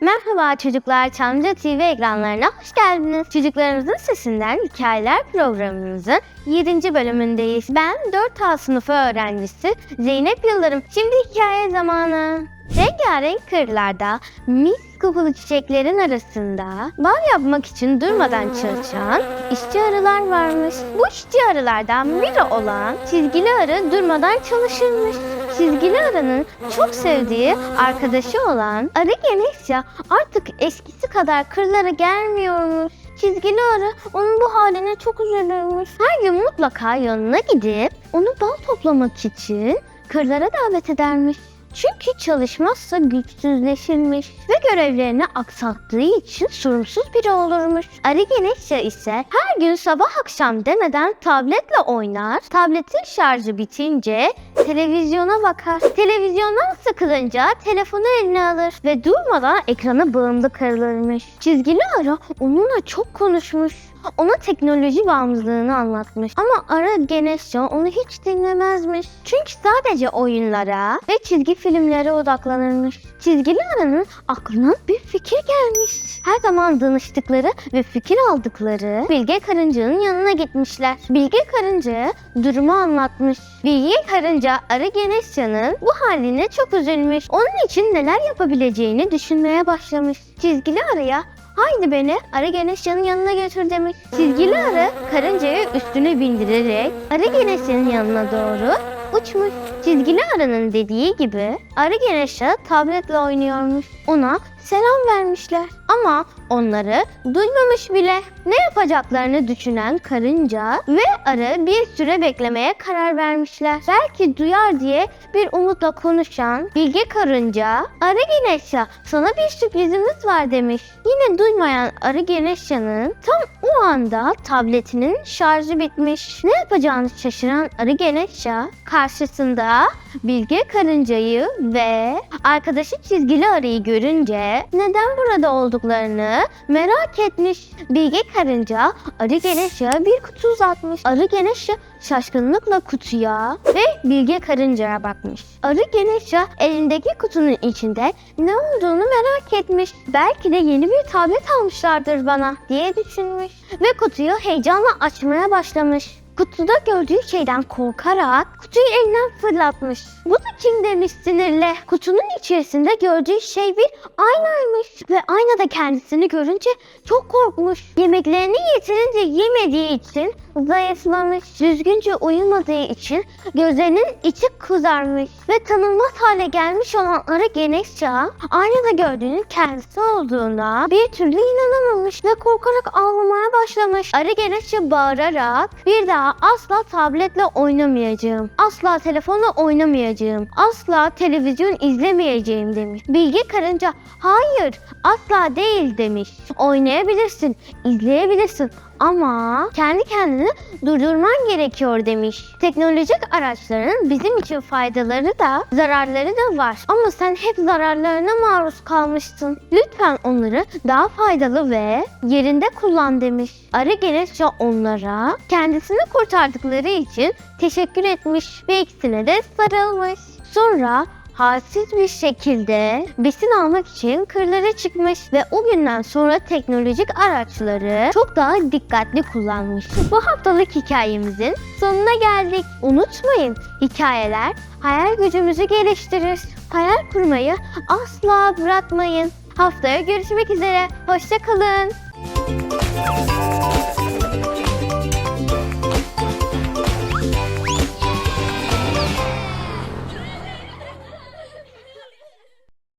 Merhaba çocuklar, Çamlıca TV ekranlarına hoş geldiniz. Çocuklarımızın sesinden hikayeler programımızın 7. bölümündeyiz. Ben 4A sınıfı öğrencisi Zeynep Yıldırım. Şimdi hikaye zamanı. Rengarenk kırlarda mis kokulu çiçeklerin arasında bal yapmak için durmadan çalışan işçi arılar varmış. Bu işçi arılardan biri olan çizgili arı durmadan çalışırmış. Çizgili arının çok sevdiği arkadaşı olan arı Genesya artık eskisi kadar kırlara gelmiyormuş. Çizgili arı onun bu haline çok üzülürmüş. Her gün mutlaka yanına gidip onu bal toplamak için kırlara davet edermiş. Çünkü çalışmazsa güçsüzleşirmiş ve görevlerini aksattığı için sorumsuz biri olurmuş. Arı Genesya ise her gün sabah akşam demeden tabletle oynar. Tabletin şarjı bitince televizyona bakar. Televizyondan sıkılınca telefonu eline alır ve durmadan ekrana bağımlı kalırmış. Çizgili arı onunla çok konuşmuş. Ona teknoloji bağımlılığını anlatmış. Ama Ara Genesya onu hiç dinlemezmiş. Çünkü sadece oyunlara ve çizgi filmlere odaklanırmış. Çizgili Ara'nın aklına bir fikir gelmiş. Her zaman danıştıkları ve fikir aldıkları Bilge Karınca'nın yanına gitmişler. Bilge Karınca'ya durumu anlatmış. Bilge Karınca Arı Genesya'nın bu haline çok üzülmüş. Onun için neler yapabileceğini düşünmeye başlamış. Çizgili Arı'ya Haydi beni Arı Genesya'nın yanına götür demiş. Çizgili arı karıncayı üstüne bindirerek Arı Genesya'nın yanına doğru uçmuş. Çizgili arının dediği gibi Arı Genesya tabletle oynuyormuş. Ona selam vermişler ama onları duymamış bile. Ne yapacaklarını düşünen karınca ve arı bir süre beklemeye karar vermişler. Belki duyar diye bir umutla konuşan bilge karınca Arı Genesya sana bir sürprizimiz var demiş. Yine duymayan Arı Genesya'nın tam o anda tabletinin şarjı bitmiş. Ne yapacağını şaşıran Arı Genesya karşısında bilge karıncayı ve arkadaşı çizgili arıyı görünce neden burada olduklarını merak etmiş. Bilge karınca arı Geneşya bir kutu uzatmış. Arı Geneşya şaşkınlıkla kutuya ve bilge karıncaya bakmış. Arı Geneşya elindeki kutunun içinde ne olduğunu merak etmiş. Belki de yeni bir tablet almışlardır bana diye düşünmüş ve kutuyu heyecanla açmaya başlamış. Kutuda gördüğü şeyden korkarak kutuyu elinden fırlatmış. Bu da kim demiş sinirle. Kutunun içerisinde gördüğü şey bir aynaymış ve aynada kendisini görünce çok korkmuş. Yemeklerini yeterince yemediği için zayıflamış. Düzgünce uyumadığı için gözlerinin içi kızarmış ve tanınmaz hale gelmiş olan arı Genesya aynada gördüğünün kendisi olduğuna bir türlü inanamamış ve korkarak ağlamaya başlamış. Arı Genesya bağırarak bir daha asla tabletle oynamayacağım. Asla telefonla oynamayacağım. Asla televizyon izlemeyeceğim demiş. Bilge karınca hayır asla değil demiş. Oynayabilirsin, izleyebilirsin ama kendi kendini durdurman gerekiyor demiş. Teknolojik araçların bizim için faydaları da zararları da var. Ama sen hep zararlarına maruz kalmıştın. Lütfen onları daha faydalı ve yerinde kullan demiş. Arı Genesya onlara kendisini kurtardıkları için teşekkür etmiş ve ikisine de sarılmış. Sonra halsiz bir şekilde besin almak için kırlara çıkmış ve o günden sonra teknolojik araçları çok daha dikkatli kullanmış. Bu haftalık hikayemizin sonuna geldik. Unutmayın hikayeler hayal gücümüzü geliştirir. Hayal kurmayı asla bırakmayın. Haftaya görüşmek üzere. Hoşçakalın.